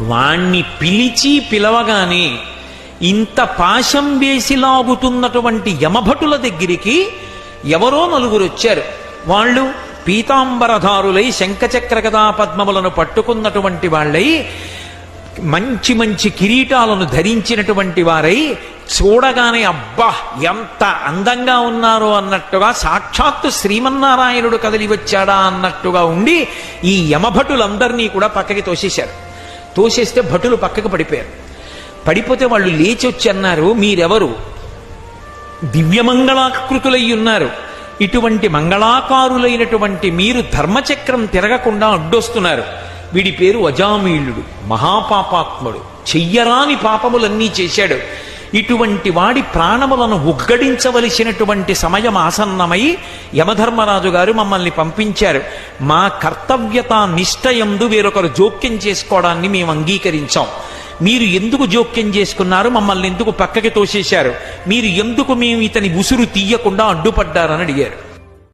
వాణ్ణి పిలిచి పిలవగానే ఇంత పాశం వేసి లాగుతున్నటువంటి యమభటుల దగ్గరికి ఎవరో నలుగురు వచ్చారు. వాళ్ళు పీతాంబరధారులై శంఖచక్ర గదా పద్మములను పట్టుకున్నటువంటి వాళ్ళై మంచి మంచి కిరీటాలను ధరించినటువంటి వారై చూడగానే అబ్బా ఎంత అందంగా ఉన్నారో అన్నట్టుగా సాక్షాత్తు శ్రీమన్నారాయణుడు కదిలి వచ్చాడా అన్నట్టుగా ఉండి ఈ యమభటులందరినీ కూడా పక్కకి తోసేశారు. తోసేస్తే భటులు పక్కకు పడిపోయారు. పడిపోతే వాళ్ళు లేచి వచ్చి అన్నారు మీరెవరు? దివ్యమంగళాకృతులై ఉన్నారు. ఇటువంటి మంగళాకారులైనటువంటి మీరు ధర్మచక్రం తిరగకుండా అడ్డొస్తున్నారు. వీడి పేరు అజామీళుడు మహాపాపాత్ముడు. చెయ్యరాని పాపములన్నీ చేశాడు. ఇటువంటి వాడి ప్రాణములను ఉగ్గడించవలసినటువంటి సమయం ఆసన్నమై యమధర్మరాజు గారు మమ్మల్ని పంపించారు. మా కర్తవ్యత నిష్టయందు వేరొకరు జోక్యం చేసుకోవడాన్ని మేము అంగీకరించాం. మీరు ఎందుకు జోక్యం చేసుకున్నారు? మమ్మల్ని ఎందుకు పక్కకి తోసేశారు? మీరు ఎందుకు మేము ఇతని ఉసురు తీయకుండా అడ్డుపడ్డారని అడిగారు.